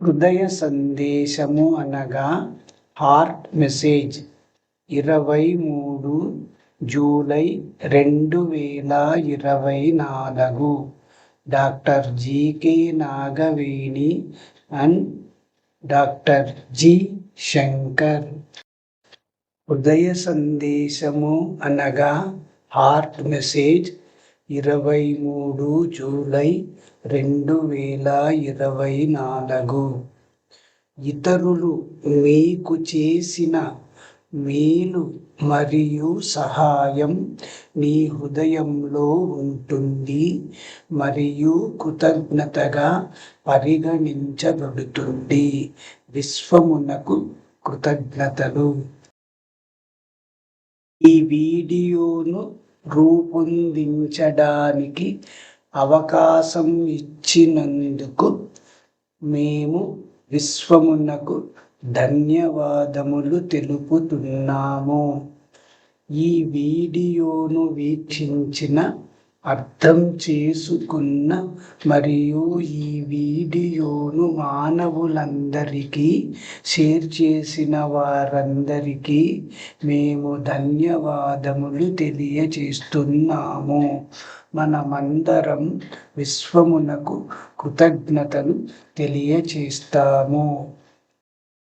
హృదయ సందేశము అనగా హార్ట్ మెసేజ్. ఇరవై మూడు జూలై రెండు వేల ఇరవై నాలుగు doctor GK Nagaveni and doctor G Shankar. హృదయ సందేశము అనగా హార్ట్ మెసేజ్. ఇరవై మూడు జూలై రెండు వేల ఇరవై నాలుగు. ఇతరులు మీకు చేసిన మేలు మరియు సహాయం నీ హృదయంలో ఉంటుంది మరియు కృతజ్ఞతగా పరిగణించబడుతుంది. విశ్వమునకు కృతజ్ఞతలు. ఈ వీడియోను రూపొందించడానికి అవకాశం ఇచ్చినందుకు మేము విశ్వమునకు ధన్యవాదములు తెలుపుతున్నాము. ఈ వీడియోను వీక్షించిన అర్థం చేసుకున్న మరియు ఈ వీడియోను మానవులందరికీ షేర్ చేసిన వారందరికీ మేము ధన్యవాదములు తెలియచేస్తున్నాము మనమందరం విశ్వమునకు కృతజ్ఞతలు తెలియచేస్తాము